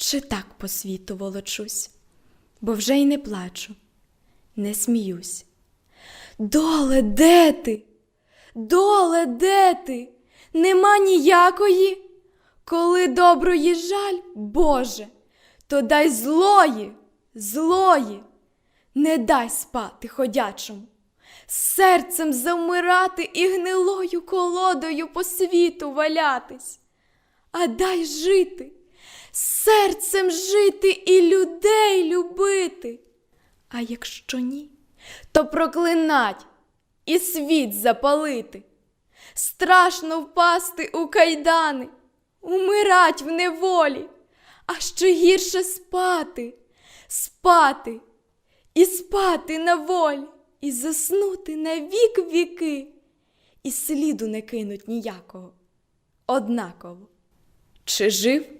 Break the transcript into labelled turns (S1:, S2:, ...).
S1: чи так по світу волочусь, бо вже й не плачу, не сміюсь. Доле, де ти? Доле, де ти? Нема ніякої, коли доброї жаль, Боже, то дай злої, злої, не дай спати ходячому, серцем завмирати і гнилою колодою по світу валятись, а дай жити, серцем жити і людей любити. А якщо ні, то проклинать і світ запалити. Страшно впасти у кайдани, умирать в неволі, а ще гірше спати, спати і спати на волі, і заснути на вік віки, і сліду не кинуть ніякого. Однаково, чи жив,